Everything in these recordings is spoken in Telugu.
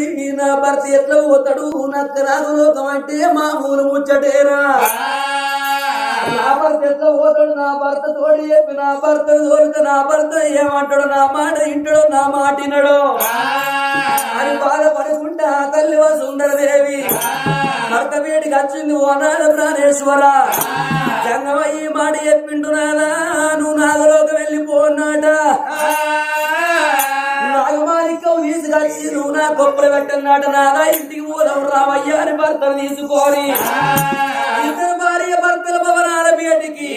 ఉన్నది నా భర్త ఎట్లా పోతాడు? నాకు రాదు లోకం అంటే మామూలు ముచ్చటేరా. నా భర్త ఎట్లా పోతాడు? నా భర్త తోడు చెప్పి నా భర్త తోడితే నా భర్త ఏమంటాడు నా మాట ఇంటాడు నా మాటినడు అని బాధపడుకుంటే ఆ తల్లి సుందరదేవి భర్త వేడికి వచ్చింది ఓ నాద ప్రాణేశ్వర. జంగమయ్యి ఈ మాట చెప్పిండు నాదా నువ్వు నాగలోకి వెళ్ళిపోన్నాట నాగమాలికవు నువ్వు నా గొప్పలు పెట్టన్నాట నాదా. ఇంటికి పోదాం రామయ్య అని భర్తను తీసుకొని. ఇద్దరు భార్య భర్తల భవనాల బయటికి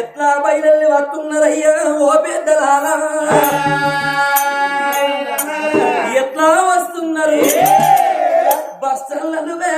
ఎట్లా బయలు వస్తున్నారయ్యా ఓ పెద్దలారా? ఎట్లా వస్తున్నారు? బస్సులను వే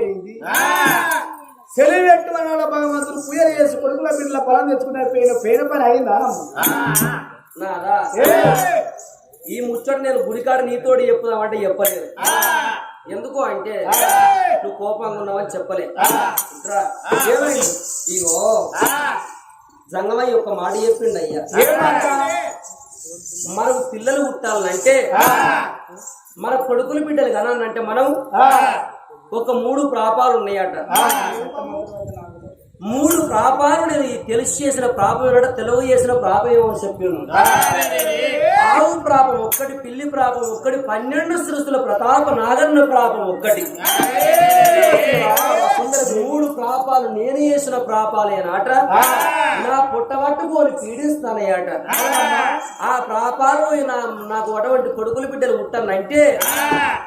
ఆడిపోయింది సెలవు పెట్టుకున్న భగవంతుడు పూజలు చేసి కొడుకుల బిడ్డల పొలం తెచ్చుకునే పేరు పని అయిందా? ఈ ముచ్చట నేను గుడికాడ నీతోటి చెప్పుదామంటే చెప్పలేదు. ఎందుకు అంటే నువ్వు కోపంగా ఉన్నావని చెప్పలే. ఇట్రా. ఏమైంది? ఇగో జంగమయ్య ఒక మాట చెప్పిండు అయ్యా మనకు పిల్లలు పుట్టాలంటే మన కొడుకులు బిడ్డలు కనాలంటే మనం ఒక మూడు ప్రాపాలు ఉన్నాయట. మూడు ప్రాపాలు తెలిసి చేసిన ప్రాపం తెలుగు చేసిన ప్రాపం ఏమో అని చెప్పాను. ఆవు ప్రాపం ఒక్కటి పిల్లి ప్రాపం ఒక్కటి పన్నెండు సృష్టిల ప్రతాప నాగన్న ప్రాపం ఒక్కటి. మూడు ప్రాపాలు నేను చేసిన ప్రాపాలేనాట నా పుట్టబట్టుకొని పీడిస్తానయ్యాట ఆ ప్రాపాలు నాకు అటువంటి కొడుకులు బిడ్డలు పుట్టానంటే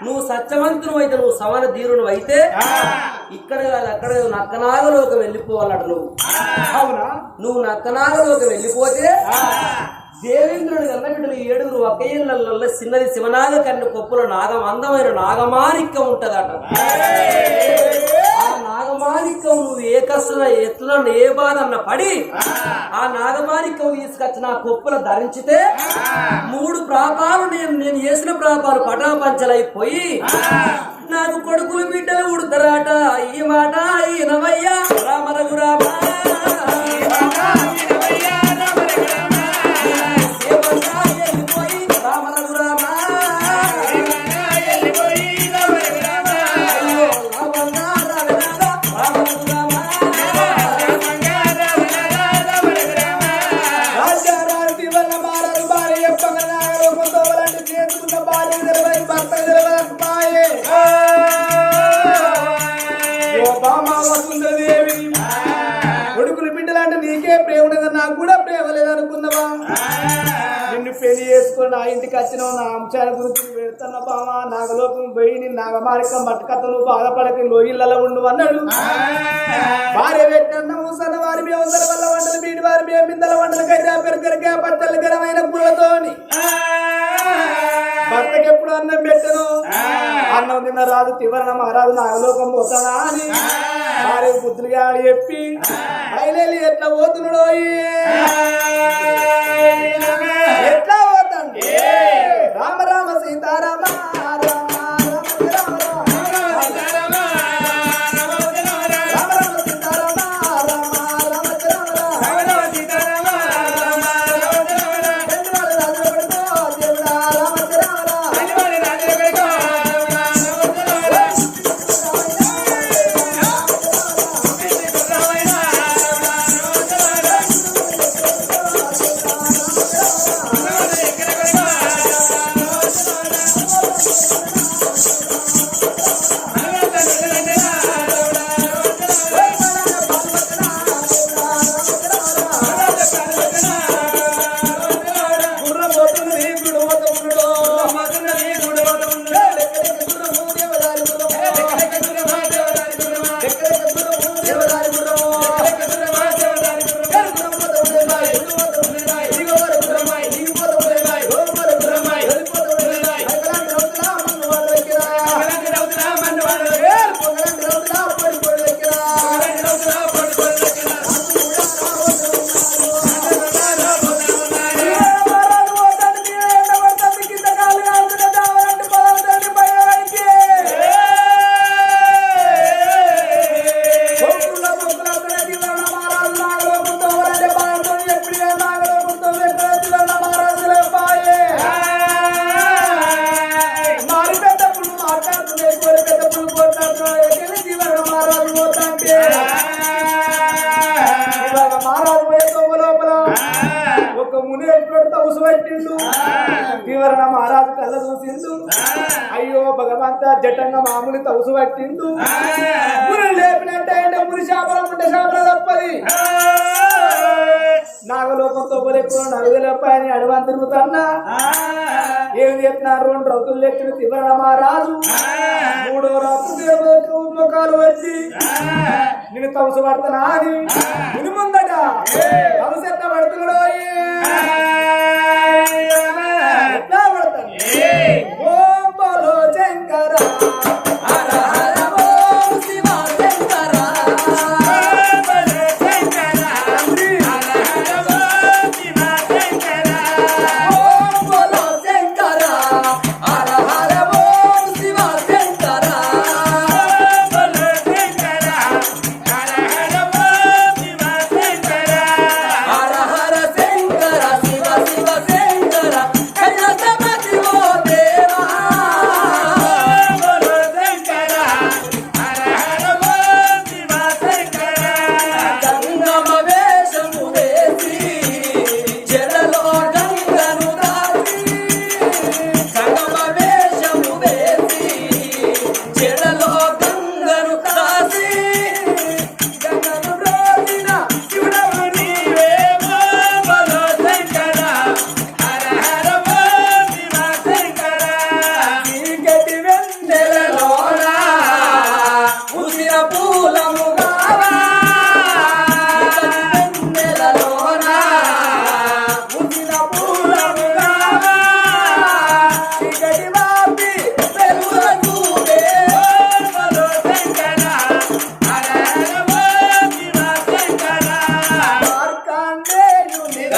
నువ్వు సత్యవంతుడు అయితే నువ్వు సమాన ధీరుడు అయితే ఇక్కడ కాదు అక్కడ నక్కనాగలోకి వెళ్ళిపోవాలట నువ్వు. అవునా? నువ్వు నక్కనాగలోకి వెళ్ళిపోతే దేవేంద్రుడి కన్న బిడ్డలు ఏడుగురు ఒక్క ఇళ్ళల్లో చిన్నది శివనాగ కన్ను కొప్పులో నాగం అందమైన నాగమాణిక్యం ఉంటదట. ఆ నాగమాణిక్యం నువ్వు ఏ కష్టం ఎట్లా ఏ బాధ అన్న పడి ఆ నాగమాణిక్యం తీసుకొచ్చి నా కొప్పుల ధరించితే మూడు ప్రాపాలు నేను నేను చేసిన ప్రాపాలు పటాపంచలైపోయి నాకు కొడుకులు బిడ్డలు ఉడతారట. ఈ మాట ఈనవయ్యా రామ రఘురామ. నాగలోకం పోయి నీ నాగమారిక మట్టుకత్తలు బాధపడక లోయిళ్ళలో ఉండు అన్నాడు. భార్య పెట్టిన వారి వ్యవసాయ వల్ల వంటలు బీడి వారి బియ్యం బిందెల వంటలు కర్రా పెరకరిగా పచ్చళ్ళు గరమైన పూలతోని భర్తకి ఎప్పుడు అన్నం పెట్టను? అన్నం తిన్న రాదు తివరణ మహారాజు నాగలోకం పోతానా అని భార్య బుద్ధులుగా చెప్పి బయలు ఎట్లా పోతున్నాడో ఎట్లా పోతాడు రామ రామ సీతారామ తౌసు పట్టిండు ముని లేపినట్టే ముని శాపలం ఉంటే శాపల తప్పది. నాగలోకంతో పోలేకుండా నలుగులప్ప అని అడవని తిరుగుతున్నా ఏం చెప్తున్నారు రెండు రౌతులు లెక్కిన మహారాజు. మూడో దేవతకు ముఖాలు వచ్చి నేను తమసు పడతానా అని ముందట. తమసు ఎట్లా పడుతున్నాడో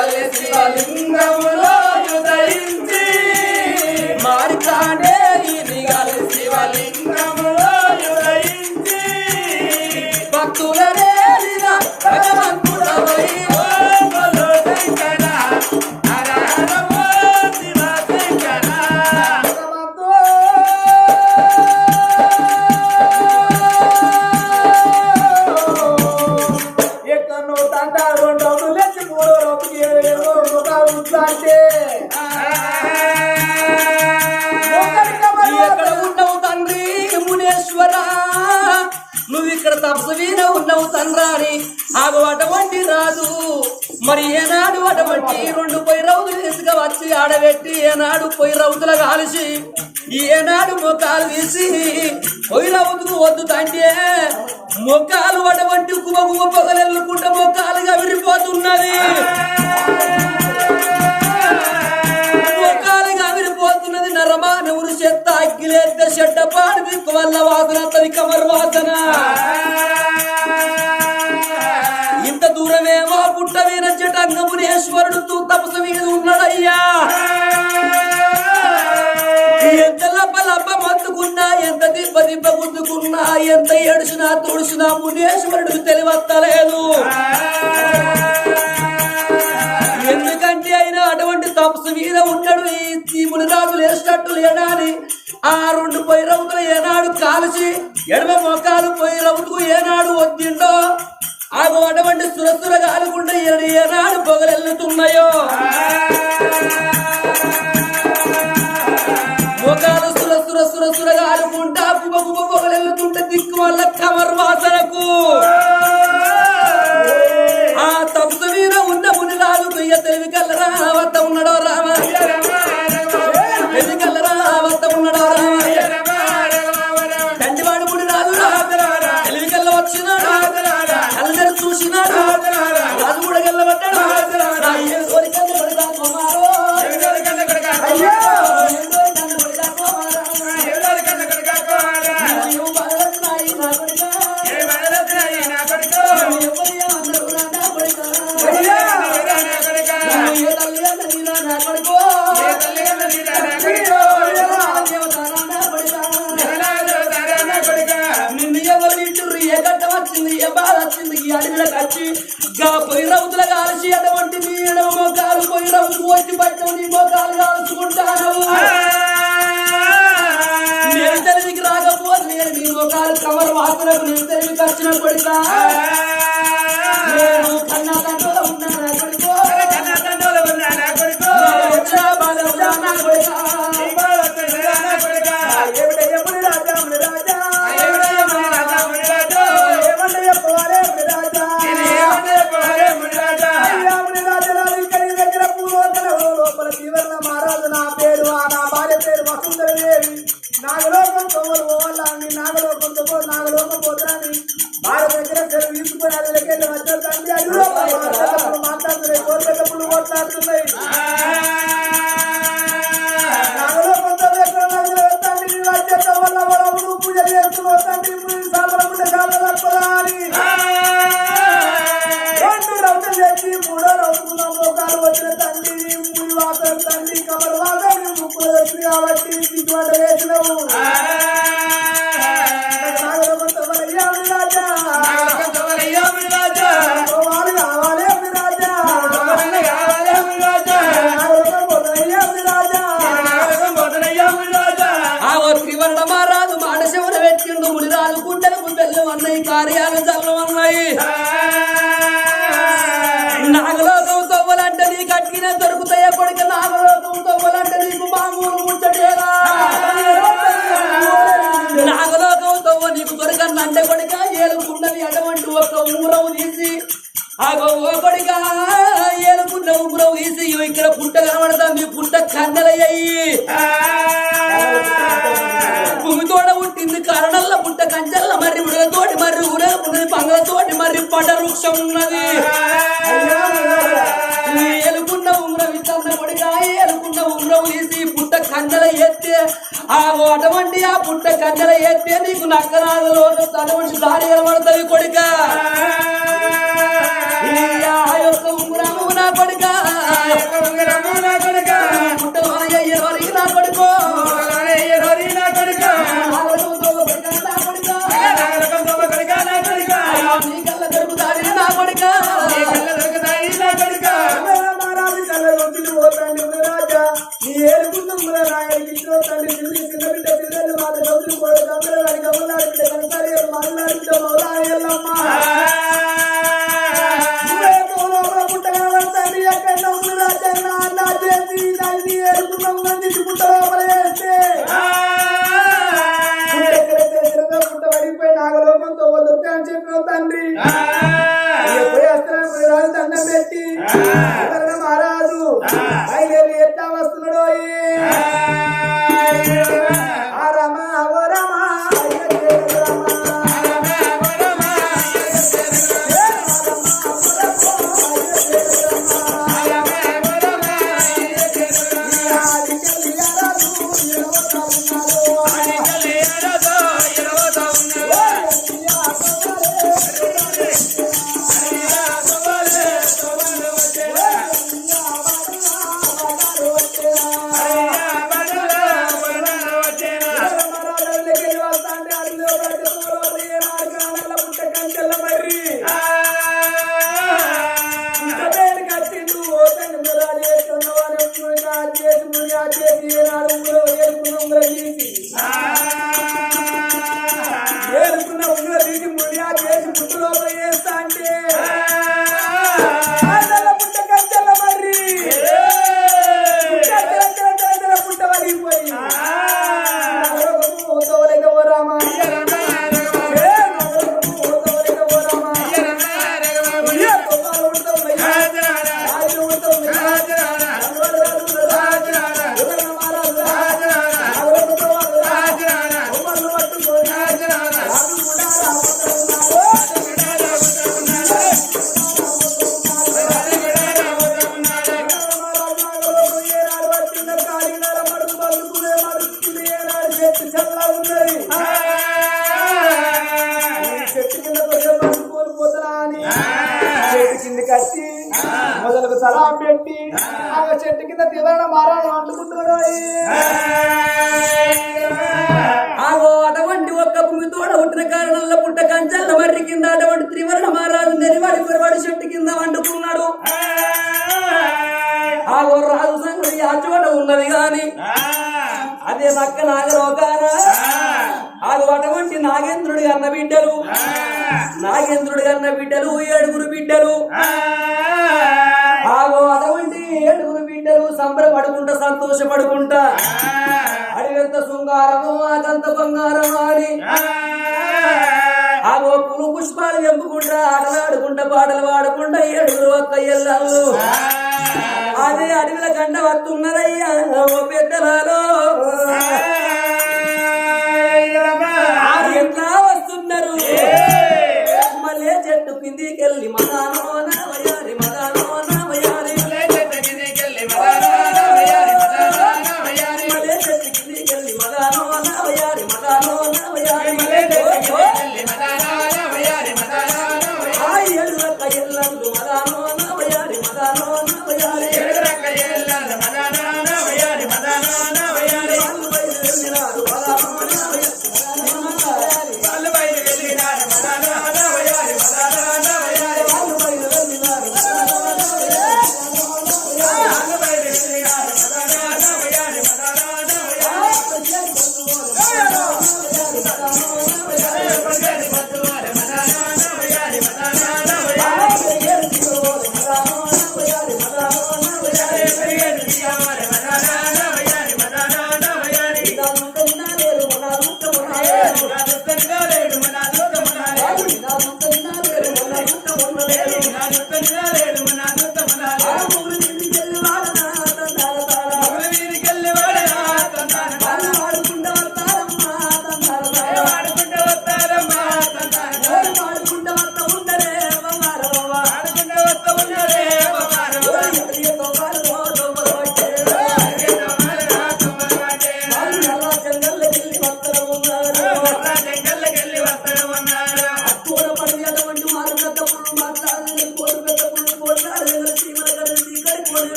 కలిసి కలింగము పెట్టి ఏనాడు పొయ్యి రౌతులు కాల్చి ఏనాడు మొక్కలు తీసి పొయ్యి రౌతుకు వద్దు తంటే మొక్కలు అటువంటి గుమ గుమ పొగలెల్లుకుంటే మొక్కలుగా విరిపోతున్నది. నరమా నువ్వు చెత్త అగ్గిలేస్తే చెడ్డ పాడు వల్ల వాసన అతని కమర్ వాసన. దూరమేమో పుట్ట వీరచ్చట అంగమునేశ్వరుడు తూ తపసు మీద ఉన్నాడయ్యా ఎంత లబ్బ లబ్బ మొత్తుకున్నా ఎంత దిబ్బ దిబ్బ గుద్దుకున్నా ఎంత ఏడుసినా తుడుచునా మునేశ్వరుడు తెలివత్తలేదు. ఎందుకంటే ఆయన అటువంటి తపస్సు మీద ఉన్నాడు ఈ తీముని రాజు లేచినట్టు లేడాని ఆ రెండు పొయ్యి రౌతులు ఏనాడు కాల్చి ఎడమ మొక్కలు పొయ్యి రౌతుకు ఏనాడు వద్దిండో ఆ అటువంటి సురసుర కాలుకుండా ఏనాడు పొగలెల్లుతున్నాయో. మొగాలు సుర సుర సుర సుర కాలుకుంటా కుబ పొగలెల్లుతుంటే దిక్కు వల్ల కమర్ వాసనకు. రాజు కూడా గెల్లబడ్డాడు. అయ్యో! ఆగో ఏలుకున్న ఊరవు తీసి ఇగో ఇక్కడ పుట్ట కనబడతాంది పుట్ట కన్నెలయ్యి భూమి తోడ పుట్టింది కరణల్ల పుట్ట కంచెల్ల మరి ఉడగతోటి మరి ఉడగ పంగలతోటి మరి పడ వృక్షం ఉన్నది ఏలుకున్న ఉమ్రం ఇచ్చన్న కొడుక ఏలుకున్న ఉమ్రం తీసి పుట్ట కన్నెల ఎత్తే ఆ అటువంటి ఆ పుట్ట కన్నెల ఎత్తే నీకు నక్కనాథలో అటువంటి దారి కనబడుతుంది కొడుక. ఈ ఆ యొక్క ఉమ్రము నా కొడుక. నంది బిడ్డలు ఏడుగురు బిడ్డలు. అటువంటి ఏడుగురు బిడ్డలు సంబరపడుకుంటా సంతోషపడుకుంటా. అడిగంత శృంగారము అదంత బంగారము అని. ఆగో పులు పుష్పాలు చెప్పుకుంటా ఆటలాడుకుంటా పాటలు పాడుకుంటా ఏడుగురు అక్కయ్యల్లాలు అదే అడవిల గండ వస్తున్నదయ్యా ఓ పెద్దలాలో. ನಿಂದಿಗೆಲ್ಲಿ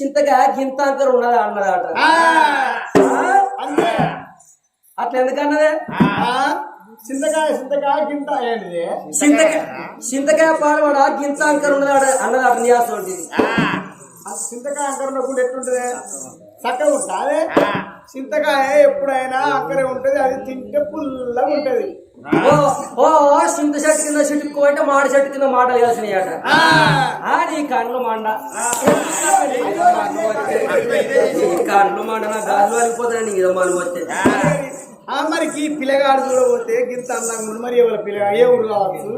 గిసి గీ సింతగా గింతాంకర్ ఉన్నది అన్నదాట అట్లా ఎందుకన్నదే? చింతకాయ చింతకాయ గింత సింతగా సింతగా పాడవాడ గింతాంకర్ ఉన్నదాట అన్నదాట నియాసం చింతకాయ అక్కడ ఉన్నప్పుడు ఎట్లుంటది? చక్కగా ఉంటుంది. చింతకాయ ఎప్పుడైనా అక్కడే ఉంటది అది తింటే పుల్లగా ఉంటది. ఓ ఓ సింత చెట్టు కింద చెట్టు కోట మాడ చెట్టు కింద మాట వేసినాయట ఆ. నీ కళ్ళు మండ. నీ కళ్ళు మండ నా గాజులు వెళ్ళిపోతాయి నీకు ఇదో మనం వస్తే. ఆ. మరి ఈ పిల్లగాడు చూడబోతే గింత అందంగా మరి ఎవరి పిల్లగా ఏ ఊరు కావచ్చు?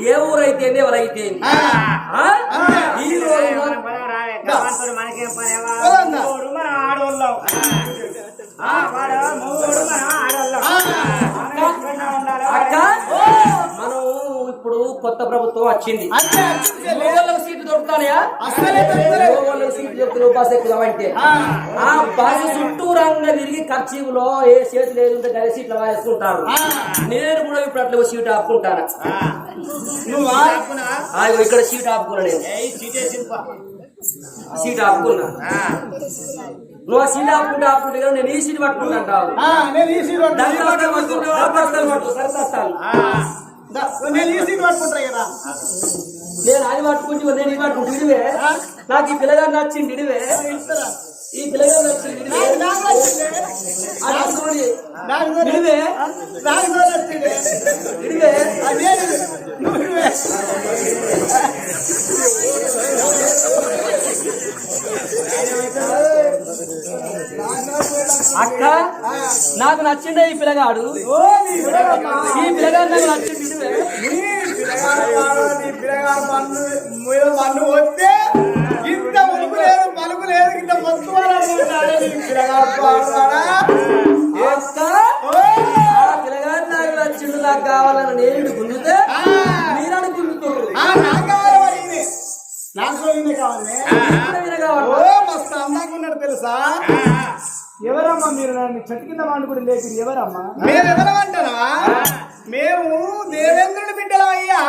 ఏ ఎవరైతే ఈ రోజు మనకేం పోదన్నా. మూడు మన ఆడవాళ్ళం అక్క మనం ఇప్పుడు కొత్త ప్రభుత్వం వచ్చింది అంతే అంతే. మగవాళ్ళకి సీట్లు దొరుకుతాయా సీట్లు బస్ ఆ, ఆ బస్సు చుట్టూ తిరిగి ఖర్చీలో ఏ చేతులు ఏదుంటే గది సీట్లు వేసుకుంటారు నేను కూడా ఇప్పుడు అట్లా సీట్ ఆపుకుంటాను ఇక్కడ సీట్ ఆపుకున్నా నేను సీట్ ఆపుకున్నా నువ్వు ఆ సీట్ ఆపుకుంటే ఆపుకుంటే కదా నేను ఈ సీట్ పట్టుకుంటాను నేను ఈ ఈ పట్టుకుంటా కదా. అది పట్టుకుంటే నేను ఇది పట్టుకుంటే నాకు ఈ పిల్లగాడు నచ్చింది ఇడివే? ఈ పిల్లగాడు. అక్క నాకు నచ్చిండే ఈ పిల్లగాడు. ఈ పిల్లగాడు నాకు నచ్చింది. పిల్లగాడు వస్తే కావాలి ఇప్పుడు తెలుసా ఎవరమ్మా మీరు నన్ను చెట్టు కింద వండుకుని లేపి ఎవరమ్మా మేము ఎవరమంటారా మేము దేవేంద్రుడి బిడ్డలం అయ్యా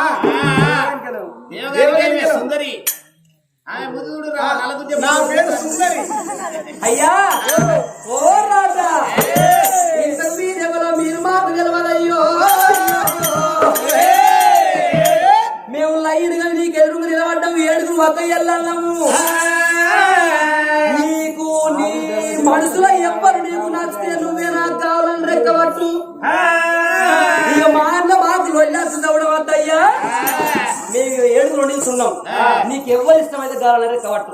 సుందరి? నా పేరు సుందరి. అయ్యా! ఓ రాజా! ఇంత మీరెవరో మీరు మాకు నిలవదయ్యో మేము లైన్గా నీకు ఎదురు నిలబడ్డాము ఏడుగురు ఒక ఎల్లము నీకు నీ మనసులో ఎవ్వరు నీకు నచ్చితే నువ్వే నాకు కావాలని రెక్కబట్టు. ఇక మా అన్న మాకు అవడం వద్దయ్యా. మేము ఏడుగురు నిలుచున్నాం నీకు ఎవరు ఇష్టమైతే కావాలని రెక్కబట్టు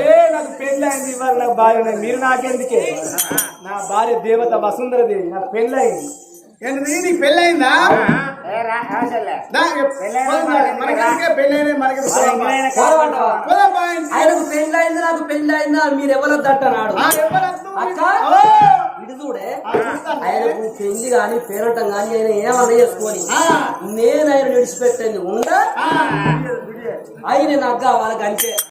ఏ నాకు పెళ్ళి అయింది ఇవాళ నాకు భార్య. మీరు నాకెందుకే? నా భార్య దేవత వసుంధర దేవి నాకు పెళ్ళి అయింది ఏంటిది? నీకు పెళ్ళి అయిందా ఏ రా, రా. చెల్లె. దా, మనకెందుకే పెళ్ళి అయినా మనకి ఇంగ్లాండ్ పోరమంటావా? పోదాం బాయ్. ఆయనకు పెళ్ళి అయింది నాకు పెళ్ళి అయిందా మీరు ఎవరొద్దంటున్నాడు ఆ, ఎవరొద్దు? అక్క ఓ! ఇది చూడే ఆ, చూస్తాను. ఆయనకు పెళ్ళి గాని పేరటం గాని ఆయన ఏమన్నా చేసుకొని. నేను ఆయన విడిచిపెట్టేది ఉందా ఆ. ఆయన నాకు కావాలి అంతే